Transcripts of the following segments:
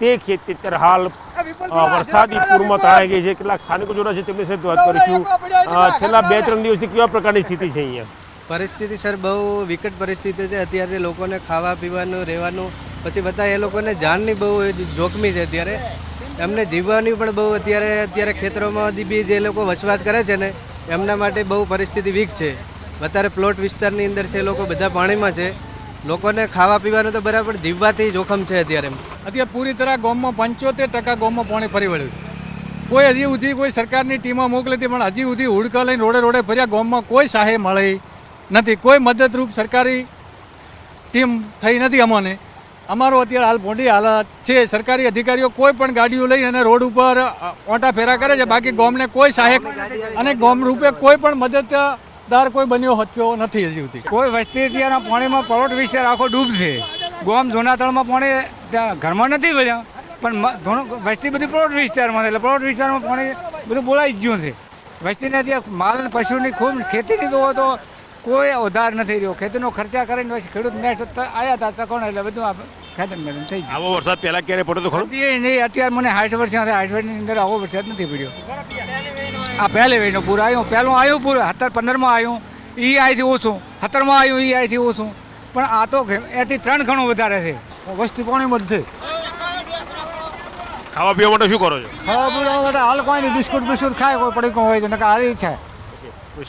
તે ખેતી અત્યારે હાલ વરસાદી પૂરમાં તણાઈ ગઈ છે. કેટલાક સ્થાનિકો જોડા છે તેમની સાથે વાત કરીશું. છેલ્લા બે ત્રણ દિવસથી કેવા પ્રકારની સ્થિતિ છે અહીંયા? પરિસ્થિતિ સર બહુ વિકટ પરિસ્થિતિ છે. અત્યારે લોકોને ખાવા પીવાનું રહેવાનું પછી બધા એ લોકોને જાનની બહુ જોખમી છે અત્યારે. એમને જીવવાની પણ બહુ અત્યારે અત્યારે ખેતરોમાં બી જે લોકો વસવાટ કરે છે ને એમના માટે બહુ પરિસ્થિતિ વીક છે. અત્યારે પ્લોટ વિસ્તારની અંદર છે લોકો બધા પાણીમાં છે. લોકોને ખાવા પીવાનું તો બરાબર જીવવાથી જોખમ છે અત્યારે અત્યારે પૂરી તરહ ગામમાં પંચોતેર ટકા ગામમાં પાણી ફરી વળ્યું. કોઈ હજી સુધી કોઈ સરકારની ટીમો મોકલી હતી, પણ હજી સુધી હુડકા લઈને રોડે રોડે ફર્યા ગામમાં કોઈ સહાય મળી નથી. કોઈ મદદરૂપ સરકારી ટીમ થઈ નથી અમને. અમારો અત્યારે હાલ મોટી હાલત છે. સરકારી અધિકારીઓ કોઈ પણ ગાડીઓ લઈ અને રોડ ઉપર ઓટા ફેરા કરે છે. બાકી ગામને કોઈ સહાયક અને ગામ રૂપે કોઈ પણ મદદદાર કોઈ બન્યો હત્યો નથી હજી સુધી. કોઈ વસ્તી અત્યારના પાણીમાં પરોટ વિસ્તાર આખો ડૂબશે ગોમ જોનાતળમાં પાણી ત્યાં ઘરમાં નથી વળ્યા પણ ઘણું વસ્તી બધી પ્લોટ વિસ્તારમાં એટલે પ્લોટ વિસ્તારમાં પાણી બધું બોલાઈ ગયું છે. વસ્તીને ત્યાં માલ પશુની ખૂબ ખેતીની તો તો કોઈ ઉધાર નથી રહ્યો. ખેતીનો ખર્ચા કરીને ખેડૂત નેક્સ્ટ આવ્યા હતા ટકોણ એટલે બધું થઈ ગયું. આવો વરસાદ પહેલા ક્યારે પડ્યો તો ખરો? એ નહીં અત્યારે મને સાઠ વર્ષ થયા સાઠ વર્ષની અંદર આવો વરસાદ નથી પડ્યો. આ પહેલે વહીનો પૂર આવ્યો પહેલું આવ્યું પૂરું સત્તર પંદરમાં આવ્યું એ આઈથી ઓછું સત્તરમાં આવ્યું એ આઈથી ઓછું. પણ આ તો એથી ત્રણ ગણું વધારે છે. વસ્તી પાણી જ છે. ખાવા પીવા માટે શું કરો છો? ખાવા પીવા માટે હાલ કોઈ નહીં બિસ્કુટ બિસ્કુટ ખાય કોઈ પડી હોય છે નકા હારી છે.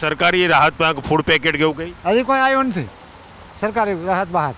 સરકારી રાહત ફૂડ પેકેટ કેવું કંઈ? હજી કોઈ આવ્યું નથી. સરકારી રાહત બહાર.